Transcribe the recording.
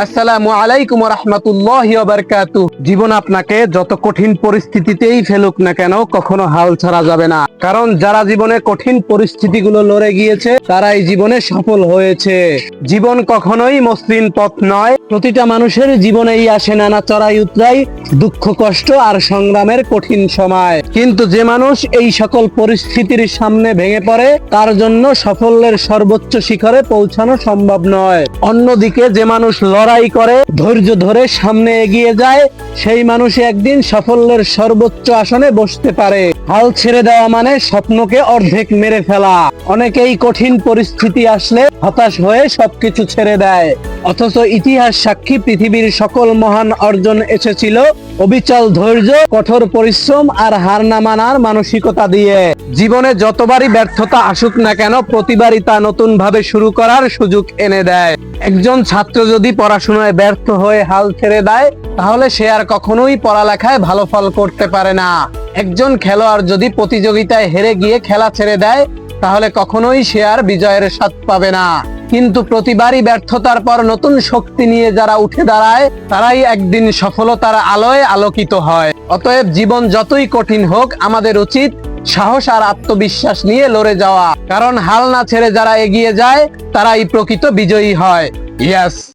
আসসালামু আলাইকুম রহমতুল্লাহ বারকাতু জীবন আপনাকে যত কঠিন পরিস্থিতিতেই ফেলুক না কেন, কখনো হাল ছাড়া যাবে না। কারণ যারা জীবনে কঠিন পরিস্থিতিগুলো লড়ে গিয়েছে, তারাই জীবনে সফল হয়েছে। জীবন কখনোই মসৃণ পথ নয়। প্রতিটা মানুষের জীবনেই আসে নানা চড়াই উতরাই, দুঃখ, কষ্ট আর সংগ্রামের কঠিন সময়। কিন্তু যে মানুষ এই সকল পরিস্থিতির সামনে ভেঙে পড়ে, তার জন্য সাফল্যের সর্বোচ্চ শিখরে পৌঁছানো সম্ভব নয়। অন্যদিকে যে মানুষ লড়াই করে, ধৈর্য ধরে সামনে এগিয়ে যায়, সেই মানুষ একদিন সাফল্যের সর্বোচ্চ আসনে বসতে পারে। হাল ছেড়ে দেওয়া মানে স্বপ্নকে অর্ধেক মেরে ফেলা। অনেকেই কঠিন পরিস্থিতি আসলে হতাশ হয়ে সবকিছু ছেড়ে দেয়। অথচ ইতিহাস সাক্ষী পৃথিবীর সকল মহান অর্জন এসেছিল অবিচল ধৈর্য, কঠোর পরিশ্রম আর হার না মানার মানসিকতা দিয়ে। জীবনে যতবারই ব্যর্থতা আসুক না কেন, প্রতিবারই তা নতুন ভাবে শুরু করার সুযোগ এনে দেয়। একজন ছাত্র যদি পড়াশোনায় ব্যর্থ হয়ে হাল ছেড়ে দেয়, তাহলে সে আর কখনোই পড়ালেখায় ভালো ফল করতে পারে না। একজন খেলোয়াড় যদি প্রতিযোগিতায় হেরে গিয়ে খেলা ছেড়ে দেয়, তাহলে কখনোই সে আর বিজয়ের স্বাদ পাবে না। কিন্তু প্রতিবারই ব্যর্থতার পর নতুন শক্তি নিয়ে যারা উঠে দাঁড়ায়, তারাই একদিন সফলতার আলোয় আলোকিত হয়। অতএব জীবন যতই কঠিন হোক, আমাদের উচিত সাহস আর আত্মবিশ্বাস নিয়ে লড়ে যাওয়া। কারণ হাল না ছেড়ে যারা এগিয়ে যায়, তারাই প্রকৃত বিজয়ী হয়। ইয়াস